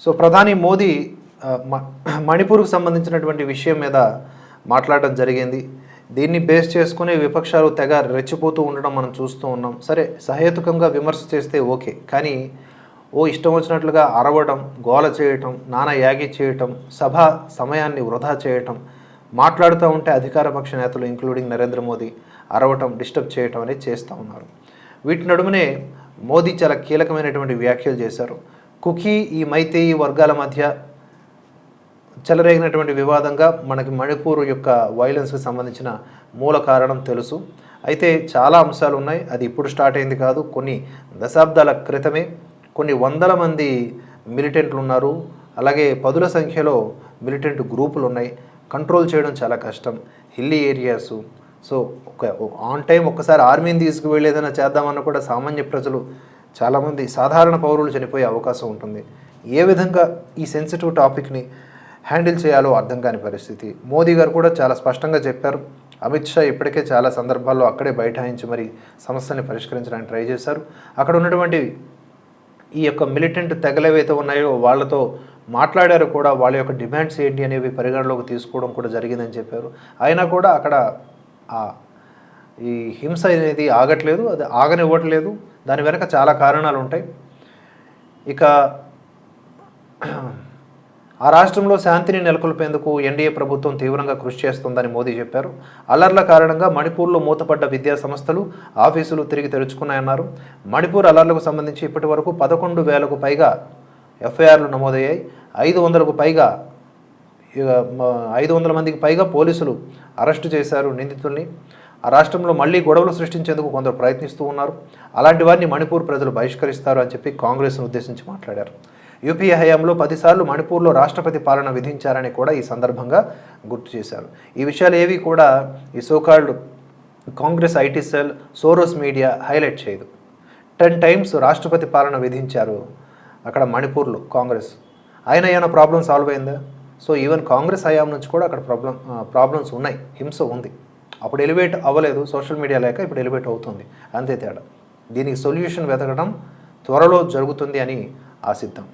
So ప్రధాని మోదీ మ- మణిపూర్కు సంబంధించినటువంటి విషయం మీద మాట్లాడడం జరిగింది. దీన్ని బేస్ చేసుకుని విపక్షాలు తెగ రెచ్చిపోతూ ఉండడం మనం చూస్తూ ఉన్నాం. సరే సహేతుకంగా విమర్శ చేస్తే ఓకే. కానీ ఓ ఇష్టం వచ్చినట్లుగా అరవడం గోల చేయటం నానా యాగి చేయటం సభ సమయాన్ని వృధా చేయటం మాట్లాడుతూ ఉంటే అధికారపక్ష నేతలు ఇంక్లూడింగ్ నరేంద్ర మోదీ అరవటం డిస్టర్బ్ చేయటం అనేది చేస్తూ ఉన్నారు. వీటి నడుమునే మోదీ చాలా కీలకమైనటువంటి వ్యాఖ్యలు చేశారు. కుకీ ఈ మైతేయి వర్గాల మధ్య చెలరేగినటువంటి వివాదంగా మనకి మణిపూర్ యొక్క వైలెన్స్కి సంబంధించిన మూల కారణం తెలుసు. అయితే చాలా అంశాలు ఉన్నాయి. అది ఇప్పుడు స్టార్ట్ అయింది కాదు. కొన్ని దశాబ్దాల క్రితమే కొన్ని వందల మంది మిలిటెంట్లు ఉన్నారు. అలాగే పదుల సంఖ్యలో మిలిటెంట్ గ్రూపులు ఉన్నాయి. కంట్రోల్ చేయడం చాలా కష్టం. Hilly areas. సో ఒక ఆన్ టైం ఒక్కసారి ఆర్మీని తీసుకువెళ్ళేదైనా చేద్దామన్న కూడా సామాన్య ప్రజలు చాలామంది సాధారణ పౌరులు చనిపోయే అవకాశం ఉంటుంది. ఏ విధంగా ఈ సెన్సిటివ్ టాపిక్ని హ్యాండిల్ చేయాలో అర్థం కాని పరిస్థితి. మోదీ గారు కూడా చాలా స్పష్టంగా చెప్పారు. అమిత్ షా ఇప్పటికే చాలా సందర్భాల్లో అక్కడే బైఠాయించి మరి సమస్యని పరిష్కరించడానికి ట్రై చేశారు. అక్కడ ఉన్నటువంటి ఈ యొక్క మిలిటెంట్ తెగలేవైతే ఉన్నాయో వాళ్ళతో మాట్లాడారు కూడా వాళ్ళ యొక్క డిమాండ్స్ ఏంటి అనేవి పరిగణలోకి తీసుకోవడం కూడా జరిగిందని చెప్పారు. అయినా కూడా అక్కడ ఈ హింస అనేది ఆగట్లేదు అది ఆగనివ్వట్లేదు. దాని వెనక చాలా కారణాలు ఉంటాయి. ఇక ఆ రాష్ట్రంలో శాంతిని నెలకొల్పేందుకు ఎన్డీఏ ప్రభుత్వం తీవ్రంగా కృషి చేస్తుందని మోదీ చెప్పారు. అల్లర్ల కారణంగా మణిపూర్లో మూతపడ్డ విద్యా సంస్థలు ఆఫీసులు తిరిగి తెరుచుకున్నాయన్నారు. మణిపూర్ అల్లర్లకు సంబంధించి ఇప్పటి వరకు పదకొండు వేలకు పైగా ఎఫ్ఐఆర్లు నమోదయ్యాయి. ఐదు వందలకు పైగా ఇక ఐదు వందల మందికి పైగా పోలీసులు అరెస్టు చేశారు నిందితుల్ని. ఆ రాష్ట్రంలో మళ్ళీ గొడవలు సృష్టించేందుకు కొందరు ప్రయత్నిస్తూ ఉన్నారు. అలాంటి వారిని మణిపూర్ ప్రజలు బహిష్కరిస్తారు అని చెప్పి కాంగ్రెస్ను ఉద్దేశించి మాట్లాడారు. యూపీఏ హయాంలో పదిసార్లు మణిపూర్లో రాష్ట్రపతి పాలన విధించారని కూడా ఈ సందర్భంగా గుర్తు చేశారు. ఈ విషయాలు ఏవి కూడా ఈ so called Congress IT cell Soros media highlight చేయదు. టెన్ టైమ్స్ రాష్ట్రపతి పాలన విధించారు అక్కడ మణిపూర్లో కాంగ్రెస్. అయినా ఏమైనా ప్రాబ్లం సాల్వ్ అయిందా? సో ఈవెన్ కాంగ్రెస్ హయాం నుంచి కూడా అక్కడ ప్రాబ్లం ప్రాబ్లమ్స్ ఉన్నాయి. హింస ఉంది. అప్పుడు ఎలివేట్ అవ్వలేదు సోషల్ మీడియా లేక ఇప్పుడు ఎలివేట్ అవుతుంది. అంతే తేడా. దీనికి సొల్యూషన్ వెతకడం త్వరలో జరుగుతుంది అని ఆశిద్దాం.